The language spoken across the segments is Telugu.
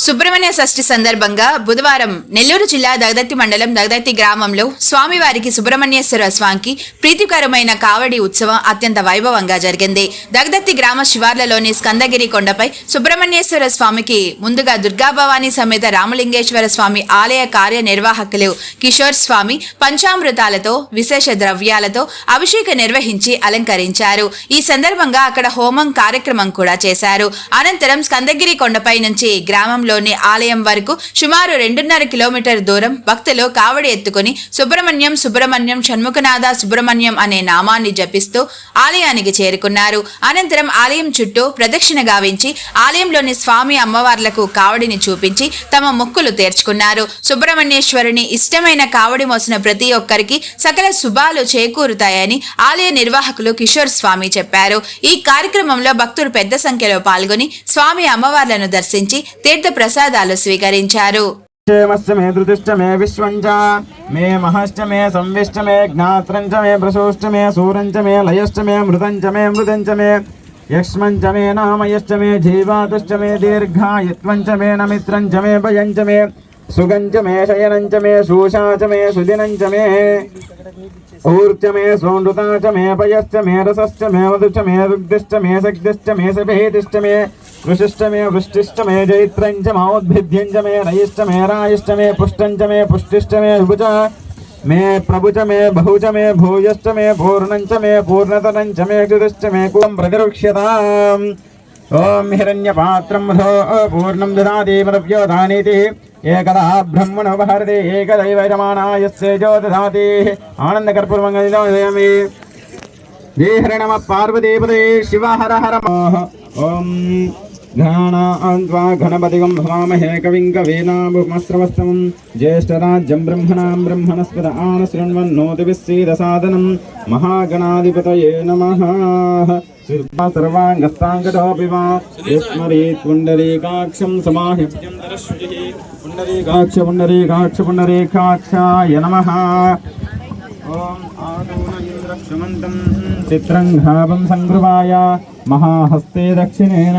సుబ్రహ్మణ్య షష్ఠి సందర్భంగా బుధవారం నెల్లూరు జిల్లా దగదత్తి మండలం దగదత్తి గ్రామంలో స్వామివారికి సుబ్రహ్మణ్యేశ్వర స్వామికి ప్రీతికరమైన కావడి ఉత్సవం అత్యంత వైభవంగా జరిగింది. దగదత్తి గ్రామ శివార్లలోని స్కందగిరి కొండపై సుబ్రహ్మణ్యేశ్వర స్వామికి ముందుగా దుర్గాభవాని సమేత రామలింగేశ్వర స్వామి ఆలయ కార్యనిర్వాహకులు కిషోర్ స్వామి పంచామృతాలతో విశేష ద్రవ్యాలతో అభిషేక నిర్వహించి అలంకరించారు. ఈ సందర్భంగా అక్కడ హోమం కార్యక్రమం కూడా చేశారు. అనంతరం స్కందగిరి కొండపై నుంచి గ్రామం గ్రామంలోని ఆలయం వరకు సుమారు రెండున్నర కిలోమీటర్ దూరం భక్తులు కావడి ఎత్తుకుని సుబ్రహ్మణ్యం సుబ్రహ్మణ్యం షణ్ముఖనాథ సుబ్రహ్మణ్యం అనే నామాన్ని జపిస్తూ ఆలయానికి చేరుకున్నారు. అనంతరం ఆలయం చుట్టూ ప్రదక్షిణ గావించి ఆలయంలోని స్వామి అమ్మవార్లకు కావడిని చూపించి తమ మొక్కులు తీర్చుకున్నారు. సుబ్రహ్మణ్యేశ్వరుని ఇష్టమైన కావడి మోసిన ప్రతి ఒక్కరికి సకల శుభాలు చేకూరుతాయని ఆలయ నిర్వాహకులు కిషోర్ స్వామి చెప్పారు. ఈ కార్యక్రమంలో భక్తులు పెద్ద సంఖ్యలో పాల్గొని స్వామి అమ్మవార్లను దర్శించి తీర్థ ప్రసాదాలు స్వీకరించారు యక్ష్మంచమే నామయశ్చమే జీవాతుశ్చమే దీర్ఘాయుత్వంచమే నమిత్రంచమే భయంచమే సుగంచమే శయనంచమే శూషాచమే సుదినంచమే ఊర్చమే సోనృతాచమే పయశ్చమే రసశ్చమే వదుచమే దుగ్ధశ్చమే శక్తిశ్చమే సభేతిష్టమే नामयश्च मे जीवातुश्च मे दीर्घायत्वं च मे नमित्रं च मे भयं च मे सुगं च मे शयनं च मे शूषा च मे सुदिनं च मे ऊर्च मे सोनृता च मे पयश्च मे रसश्च मे मधु च मे दुग्धिश्च मे सग्धिश्च मे सभेदिश्च मे वृशिश्च मे वृष्टिश्च मे जैत्रं च मौद्भिद्यं च मे रयिश्च मे रायश्च मे पुष्टं च मे पुष्टिश्च मे विभुज मे प्रभु च मे बहु च मे भूयश्च मे पूर्णं च मे पूर्णतरं च मे क्षुतिश्च मे कुलं प्रतिरुक्ष्यताम् ॐ हिरण्यपात्रं मधो पूर्णं ददाति मदव्योधानीति एकदा ब्रह्मणो भारते एकदैव यजमानायस्य जो ददाति आनन्दकर्पूर्मङ्गलयामि देहर नमः पार्वतीपदे शिव हर हर मोह ॐ घ्राणान्त्वा घनपतिगं भवामहे कविं कवीनामुपमस्रवस्तमं ज्येष्ठराज्यं ब्रह्मणां ब्रह्मणस्पद आनशृण्वन्नोतिभिस्सीदसादनं महागणाधिपतये नमः शिल्पा सर्वाङ्गस्ताङ्गतोऽपि वा विस्मरेत् पुण्डरीकाक्षं समाहित्यं दरश्रुतिः पुण्डरीकाक्ष पुण्डरीकाक्ष पुण्डरीकाक्षाय नमः ॐ आदूनन्द्रक्षमन्तं चित्रं घावं सङ्गृहाय महाहस्ते दक्षिणेन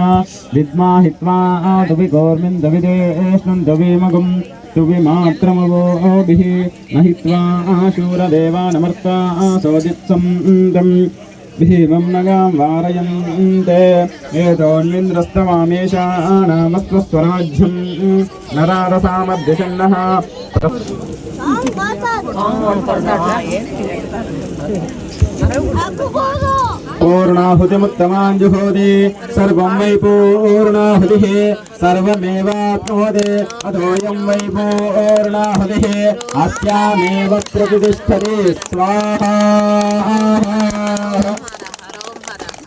विद्माहित्वा आदुविकौर्मिं दविदेष्णं दवीमगुं तुविमात्रमवोभिः महित्वा शूरदेवानमर्त्वा सोदित्सं भीमं नगां वारयन्ते एतोऽन्विन्द्रस्तवामेषाणामस्त्वस्वराज्यं नरारसामध्यषण्णः पूर्णाहुतिमुत्तमाञ्जुहोदे सर्वं वै पूर्णाहुतिः सर्वमेवाप्नोदे अथोऽयं वै पूर्णाहुतिः अस्यामेव प्रतिष्ठते स्वाहा।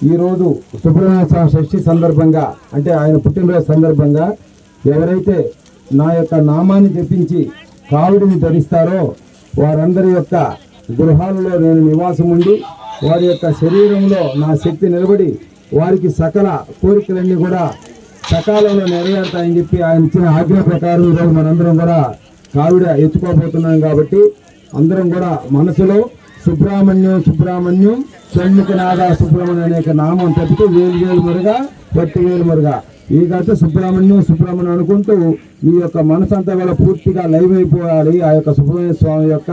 ఈరోజు సుబ్రహ్మణ్య స్వామి షష్ఠి సందర్భంగా అంటే ఆయన పుట్టినరోజు సందర్భంగా ఎవరైతే నా యొక్క నామాన్ని జపించి కావుడిని ధరిస్తారో వారందరి యొక్క గృహాలలో నేను నివాసం ఉండి వారి యొక్క శరీరంలో నా శక్తి నిలబడి వారికి సకల కోరికలన్నీ కూడా సకాలంలో నెరవేరుతాయని చెప్పి ఆయన ఇచ్చిన ఆజ్ఞ ప్రకారం ఈరోజు మనందరం కూడా కావిడ ఎత్తుకోబోతున్నాం కాబట్టి అందరం కూడా మనసులో సుబ్రహ్మణ్యం సుబ్రహ్మణ్యం షణ్ముఖనాథ సుబ్రహ్మణ్యం అనేక నామం తప్పితే వేలు వేలు మరుగా పట్టు వేలు మరుగా. ఈ కాదు సుబ్రహ్మణ్యం సుబ్రహ్మణ్యం అనుకుంటూ మీ యొక్క మనసు అంతా కూడా పూర్తిగా లైవ్ అయిపోవాలి ఆ యొక్క సుబ్రహ్మణ్య స్వామి యొక్క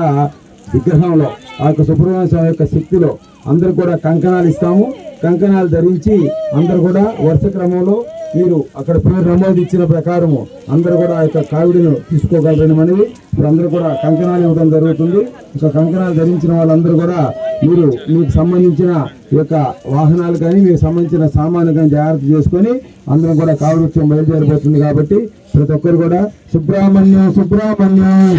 విగ్రహంలో ఆ యొక్క సుబ్రహ్మణ్య స్వామి యొక్క శక్తిలో. అందరూ కూడా కంకణాలు ఇస్తాము. కంకణాలు ధరించి అందరూ కూడా వరుస క్రమంలో మీరు అక్కడ పేరు నమోదు ఇచ్చిన ప్రకారము అందరూ కూడా ఆ యొక్క కావిడిను తీసుకోగలరని మనవి. ఇప్పుడు అందరూ కూడా కంకణాలు ఇవ్వడం జరుగుతుంది. ఒక కంకణాలు ధరించిన వాళ్ళందరూ కూడా మీరు మీకు సంబంధించిన ఈ యొక్క వాహనాలు కానీ మీకు సంబంధించిన సామాను కానీ జాగ్రత్త చేసుకొని అందరం కూడా కావిడి ఉత్సవం బయలుదేరిపోతుంది కాబట్టి ప్రతి ఒక్కరు కూడా సుబ్రహ్మణ్యం సుబ్రహ్మణ్యం.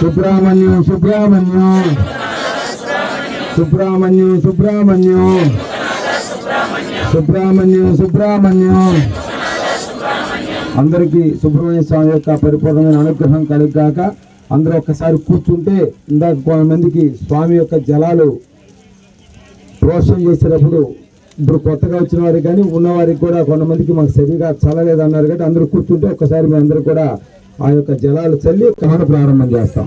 సుబ్రహ్మణ్యం సుబ్రహ్మణ్యం. సుబ్రహ్మణ్యం సుబ్రహ్మణ్యం. సుబ్రహ్మణ్యం. సుబ్రహ్మణ్యం అందరికీ సుబ్రహ్మణ్య స్వామి యొక్క పరిపూర్ణమైన అనుగ్రహం కలిగాక అందరూ ఒక్కసారి కూర్చుంటే ఇందాక కొంతమందికి స్వామి యొక్క జలాలు ప్రోత్సహం చేసేటప్పుడు ఇప్పుడు కొత్తగా వచ్చిన వారికి కానీ ఉన్నవారికి కూడా కొంతమందికి మాకు సరిగా చల్లలేదు అన్నారు కాబట్టి అందరూ కూర్చుంటే ఒక్కసారి మేము అందరూ కూడా ఆ యొక్క జలాలు చల్లి కాన ప్రారంభం చేస్తాం.